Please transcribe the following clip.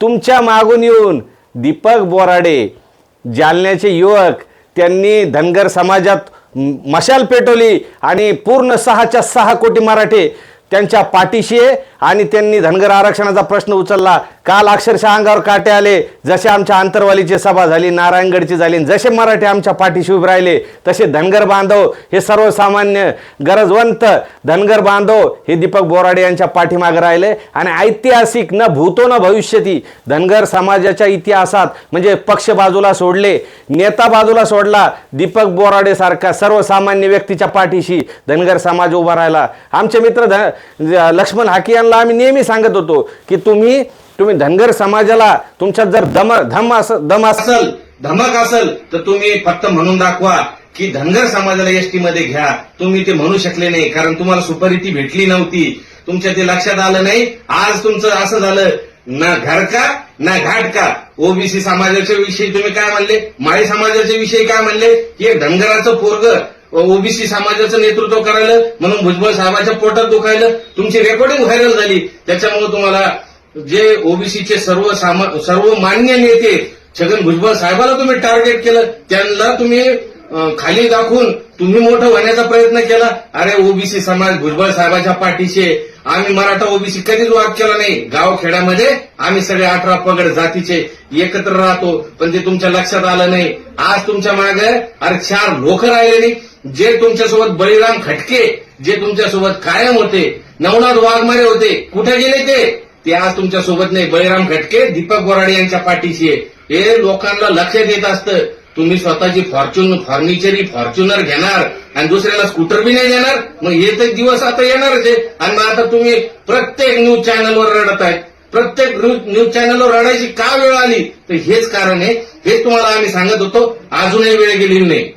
तुमच्या मागून येऊन दीपक बोराडे जालन्याचे युवक त्यांनी धनगर समाजात मशाल पेटवली आणि पूर्ण सहाच्या सहा कोटी मराठे त्यांच्या पाठीशी आणि त्यांनी धनगर आरक्षणाचा प्रश्न उचलला. काल अक्षरशः अंगावर काटे आले. जसे आमच्या आंतरवालीची सभा झाली नारायणगडची झाली जसे मराठी आमच्या पाठीशी उभे राहिले तसे धनगर बांधव हे सर्वसामान्य गरजवंत धनगर बांधव हे दीपक बोराडे यांच्या पाठीमागे राहिले. आणि ऐतिहासिक न भूतो न भविष्यती धनगर समाजाच्या इतिहासात म्हणजे पक्ष बाजूला सोडले नेता बाजूला सोडला दीपक बोराडे सारखा सर्वसामान्य व्यक्तीच्या पाठीशी धनगर समाज उभा राहिला. आमचे मित्र ध लक्ष्मण हाकी यांना आम्ही नेहमी सांगत होतो की तुम्ही तुम्ही धनगर समाजाला तुमच्यात जर दम धम असं दम असेल असल धमक असल तर तुम्ही फक्त म्हणून दाखवा की धनगर समाजाला एसटी मध्ये घ्या. तुम्ही ते म्हणू शकले नाही कारण तुम्हाला सुपरिती भेटली नव्हती. तुमच्या ते लक्षात आलं नाही. आज तुमचं असं झालं ना घर का ना घाट का? ओबीसी समाजाच्या विषयी तुम्ही काय म्हणले? माळी समाजाच्या विषयी काय म्हणले? की धनगराचं पोरग ओबीसी समाजाचं नेतृत्व करायला म्हणून भुजबळ साहेबाच्या पोटात दुखायलं. तुमची रेकॉर्डिंग व्हायरल झाली. त्याच्यामुळे तुम्हाला जे ओबीसीचे सर्व सर्व मान्य नेते छगन भुजबळ साहेबाला तुम्ही टार्गेट केलं त्यांना तुम्ही खाली दाखवून तुम्ही मोठं होण्याचा प्रयत्न केला. अरे ओबीसी समाज भुजबळ साहेबाच्या पाठीचे आम्ही मराठा ओबीसी कधीच वाद केला नाही. गाव खेड्यामध्ये आम्ही सगळे अठरा पगड जातीचे एकत्र राहतो पण ते तुमच्या लक्षात आलं नाही. आज तुमच्या मागे अरे चार लोक राहिले नाही जे तुमच्यासोबत बळीराम खटके जे तुमच्यासोबत कायम होते नवनाथ वाघमारे होते कुठे गेले ते? ते आज तुमच्यासोबत नाही. बळीराम खटके दीपक बोराडे यांच्या पाठीशी आहे. हे लोकांना लक्षात येत असतं. तुम्ही स्वतःची फॉर्च्युन फर्निचरी फॉर्च्युनर घेणार आणि दुसऱ्याला स्कूटर बी नाही देणार? मग हे तर दिवस आता येणारच आहे. आणि मग आता तुम्ही प्रत्येक न्यूज चॅनलवर रडत आहे प्रत्येक न्यूज न्यूज चॅनलवर रडायची का वेळ आली? तर हेच कारण आहे. हेच तुम्हाला आम्ही सांगत होतो. अजूनही वेळ गेलेली नाही.